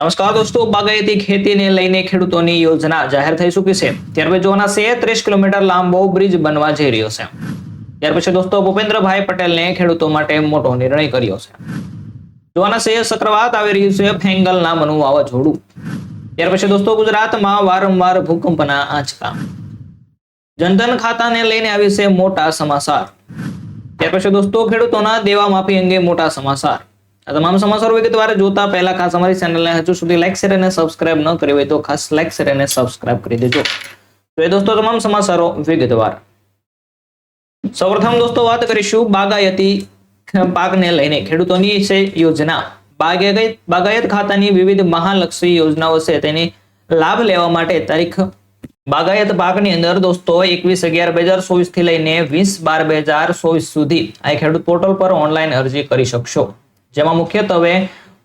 નમસ્કાર દોસ્તો, બાગાયતી ખેતીને લઈને ખેડૂતોની યોજના જાહેર થઈ ચૂકી છે. ત્યાર પછી જોવાના છે, ત્રીસ કિલોમીટર લાંબો બ્રિજ બનવા જઈ રહ્યો છે. ત્યાર પછી દોસ્તો, ભૂપેન્દ્રભાઈ પટેલને ખેડૂતો માટે મોટો નિર્ણય કર્યો છે. જોવાના છે, ચક્રવાત આવી રહ્યું છે, ફેંગલ નામનું વાવાઝોડું. ત્યાર પછી દોસ્તો, ગુજરાતમાં વારંવાર ભૂકંપના આંચકા. જનધન ખાતાને લઈને આવી છે મોટા સમાચાર. ત્યાર પછી દોસ્તો, ખેડૂતોના દેવા માફી અંગે મોટા સમાચાર. આ તમામ સમાચારો વિગતવાર જોતા પહેલા ખાસ અમારી ચેનલને હજુ સુધી લાઈક શેર અને સબસ્ક્રાઇબ ન કરી હોય તો ખાસ લાઈક શેર અને સબસ્ક્રાઇબ કરી દેજો. તો એ દોસ્તો તમામ સમાચારો વિગતવાર સૌપ્રથમ દોસ્તો વાત કરીશું બાગાયતી પાકને લઈને. ખેડૂતોની છે યોજના. બાગાયત બાગાયત ખાતાની વિવિધ મહાલક્ષી યોજનાઓ છે. તેની લાભ લેવા માટે તારીખ બાગાયત પાકની અંદર દોસ્તો એકવીસ અગિયાર બે હજાર ચોવીસથી લઈને વીસ બાર બે હજાર ચોવીસ સુધી આ ખેડૂત પોર્ટલ પર ઓનલાઈન અરજી કરી શકશો. જેમાં મુખ્યત્વે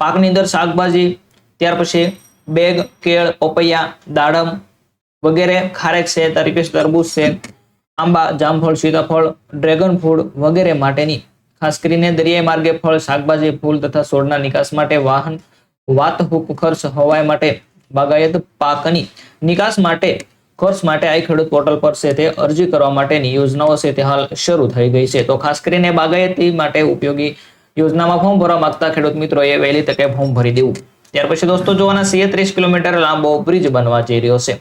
પાકની અંદર શાકભાજી, ત્યાર પછી બેગ, કેળ, પપૈયા, દાડમ વગેરે ખારેક છે, તરીકે તરબૂચ છે, આંબા, જામફળ, સીતાફળ, ડ્રેગન ફ્રૂટ વગેરે માટેની ખાસ કરીને દરિયાઈ માર્ગે ફળ, શાકભાજી, ફૂલ તથા છોડના નિકાસ માટે વાહન વાતહુક ખર્ચ હવાઈ માટે બાગાયત પાકની નિકાસ માટે ખર્ચ માટે આ ખેડૂત પોર્ટલ પર છે તે અરજી કરવા માટેની યોજનાઓ છે તે હાલ શરૂ થઈ ગઈ છે. તો ખાસ કરીને બાગાયતી માટે ઉપયોગી યોજનામાં ફોર્મ ભરવા માંગતા ખેડૂત મિત્રોએ વહેલી તકે ફોર્મ ભરી દેવું. ત્યાર પછી દોસ્તો, જોવાના છે ત્રીસ કિલોમીટર લાંબો બ્રિજ બનવા જઈ રહ્યો છે.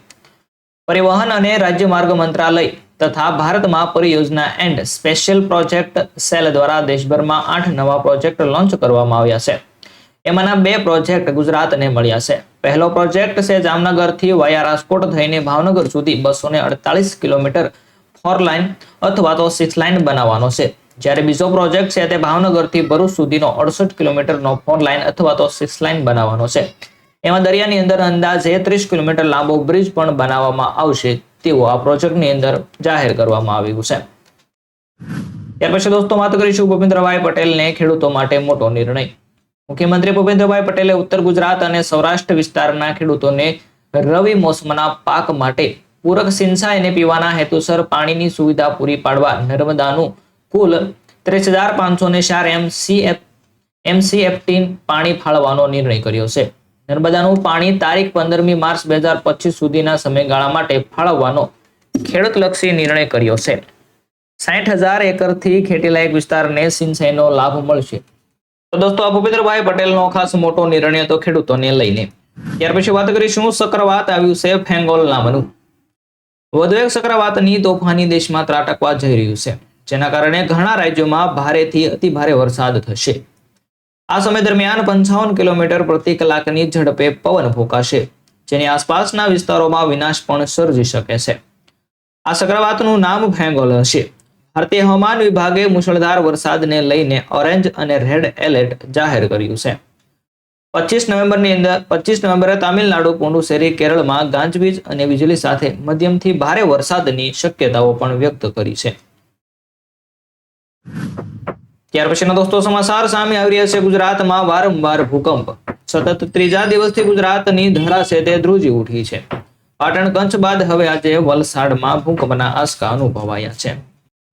પરિવહન અને રાજ્ય માર્ગ મંત્રાલય તથા ભારતમાં પરિયોજના એન્ડ સ્પેશિયલ પ્રોજેક્ટ સેલ દ્વારા દેશભરમાં આઠ નવા પ્રોજેક્ટ લોન્ચ કરવામાં આવ્યા છે. એમાંના બે પ્રોજેક્ટ ગુજરાતને મળ્યા છે. પહેલો પ્રોજેક્ટ છે જામનગરથી વાયા રાજકોટ થઈને ભાવનગર સુધી બસો કિલોમીટર ફોર લાઇન અથવા તો સિક્સ લાઇન બનાવવાનો છે. જ્યારે બીજો પ્રોજેક્ટ છે તે ભાવનગરથી ભરૂચ સુધીનો અડસઠ કિલોમીટરનો ફોર લાઇન અથવા તો સિક્સ લાઇન બનાવવાનો છે. એમાં દરિયાની અંદર અંદાજે ત્રીસ કિલોમીટર લાંબો બ્રિજ પણ બનાવવામાં આવશે તેવું આ પ્રોજેક્ટની અંદર જાહેર કરવામાં આવ્યું છે. ત્યાર પછી દોસ્તો વાત કરીશું ભૂપેન્દ્રભાઈ પટેલને ખેડૂતો માટે મોટો નિર્ણય. મુખ્યમંત્રી ભૂપેન્દ્રભાઈ પટેલે ઉત્તર ગુજરાત અને સૌરાષ્ટ્ર વિસ્તારના ખેડૂતોને રવિ મોસમના પાક માટે પૂરક સિંચાઈ અને પીવાના હેતુસર પાણીની સુવિધા પૂરી પાડવા નર્મદાનું કુલ ત્રીસ હજાર પાંચસો ને ચાર એમસીએફ એમસીએફટી પાણી ફાળવાનો નિર્ણય કર્યો છે. નર્મદાનું પાણી તારીખ પંદરમી માર્ચ બે હજાર પચીસ સુધીના સમયગાળા માટે ફાળવવાનો ખેડૂતલક્ષી નિર્ણય કર્યો છે. સાઠ હજાર એકરથી ખેતીલાયક વિસ્તારને સિંચાઈનો લાભ મળશે. તો દોસ્તો, આ ભૂપેન્દ્રભાઈ પટેલનો ખાસ મોટો નિર્ણય તો ખેડૂતોને લઈને. ત્યાર પછી વાત કરીશું ચક્રવાત આવ્યું છે ફેંગોલ નામનું. વધુ એક ચક્રવાતની તોફાની દેશમાં ત્રાટકવા જઈ રહ્યું છે. જેના કારણે ઘણા રાજ્યોમાં ભારેથી અતિ ભારે વરસાદ થશે. આ સમય દરમિયાન પંચાવન કિલોમીટર પ્રતિ કલાકની ઝડપે પવન ફૂંકાશે, જેની આસપાસના વિસ્તારોમાં વિનાશ પણ સર્જી શકે છે. આ ચક્રવાતનું નામ ફેંગોલ હશે. ભારતીય હવામાન વિભાગે મુશળધાર વરસાદને લઈને ઓરેન્જ અને રેડ એલર્ટ જાહેર કર્યું છે. પચીસ નવેમ્બરની અંદર, પચીસ નવેમ્બરે તામિલનાડુ, પુડુચેરી, કેરળમાં ગાજવીજ અને વીજળી સાથે મધ્યમથી ભારે વરસાદની શક્યતાઓ પણ વ્યક્ત કરી છે. ત્યાર પછીના દોસ્તો, સમાચાર સામે આવી રહ્યા છે ગુજરાતમાં વારંવાર ભૂકંપ. સતત ત્રીજા દિવસથી ગુજરાતની ધરા છે તે ધ્રુજી ઉઠી છે. પાટણ કંચ બાદ હવે આજે વલસાડમાં ભૂકંપના આંચકા અનુભવાયા છે.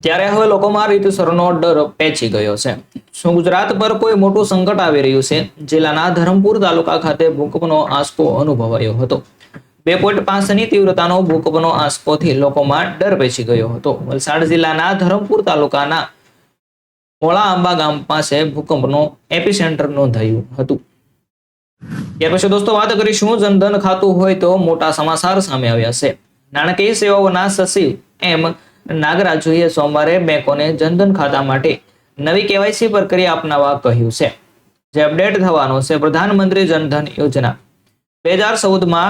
ત્યારે હવે લોકોમાં રીતસરનો ડર પેચી ગયો છે. શું ગુજરાત પર કોઈ મોટું સંકટ આવી રહ્યું છે? જિલ્લાના ધરમપુર તાલુકા ખાતે ભૂકંપનો આંચકો અનુભવાયો હતો. બે પોઈન્ટ પાંચની તીવ્રતાનો ભૂકંપનો આંચકોથી લોકોમાં ડર પેચી ગયો હતો. વલસાડ જિલ્લાના ધરમપુર તાલુકાના મોળા આંબા ગામ પાસે ભૂકંપનો એપિસેન્ટર નોંધાયું હતું. ત્યાર પછી દોસ્તો વાત કરીશું જનધન ખાતું હોય તો મોટા સમાચાર સામે આવ્યા છે. નાણાકીય સેવાઓના સચિવ એમ નાગરાજુએ સોમવારે બેંકોને જનધન ખાતા માટે નવી કેવાયસી પ્રક્રિયા અપનાવવા કહ્યું છે. જે અપડેટ થવાનો છે પ્રધાનમંત્રી જનધન યોજના. બે હજાર ચૌદમાં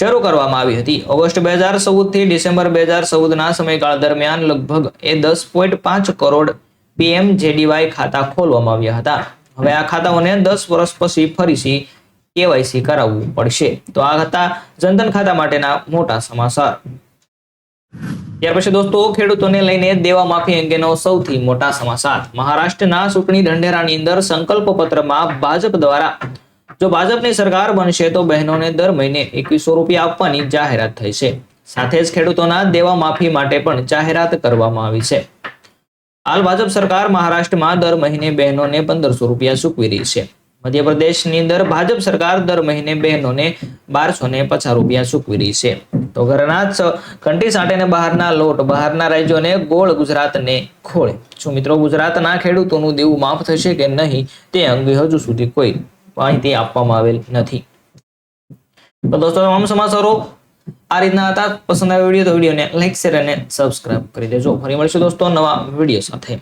શરૂ કરવામાં આવી હતી. ઓગસ્ટ બે હજાર ચૌદથી ડિસેમ્બર બે હજાર ચૌદના સમયગાળા દરમિયાન લગભગ એ દસ પોઈન્ટ પાંચ કરોડ પીએમ જેડીવાય ખાતા ખોલવામાં આવ્યા હતા. હવે આ ખાતાઓને દસ વર્ષ પછી ફરીથી કેવાયસી કરાવવું પડશે. તો આ હતા જનધન ખાતા માટેના મોટા સમાચાર. ત્યાર પછી દોસ્તો, ખેડૂતોને લઈને દેવા માફી અંગેનો સૌથી મોટા સમાચાર. મહારાષ્ટ્રના ચૂંટણી ઢંઢેરાની અંદર સંકલ્પ પત્રમાં ભાજપ દ્વારા જો ભાજપની સરકાર બનશે તો બહેનોને દર મહિને એકવીસો રૂપિયા આપવાની જાહેરાત થઈ છે. સાથે જ ખેડૂતોના દેવા માફી માટે પણ જાહેરાત કરવામાં આવી છે. હાલ ભાજપ સરકાર મહારાષ્ટ્રમાં દર મહિને બહેનોને પંદરસો રૂપિયા ચૂકવી રહી છે. મધ્યપ્રદેશની અંદર ભાજપ સરકાર દર મહિને બહેનોને બારસો ને પચાસ રૂપિયા ચૂકવી રહી છે. તો ઘરના કંટી સાંટીને બહારના લોટ, બહારના રાજ્યોને ગોળ ગુજરાતને ખોળે. શું મિત્રો ગુજરાતના ખેડૂતોનું દેવું માફ થશે કે નહીં, તે અંગે હજુ સુધી કોઈ માહિતી આપવામાં આવેલ નથી. તો દોસ્તો તમામ સમાચારો આ રીતના હતા. પસંદ આવ્યો વીડિયો તો વિડીયોને લાઈક શેર અને સબસ્ક્રાઇબ કરી દેજો. ફરી મળીશું દોસ્તો નવા વીડિયો સાથે.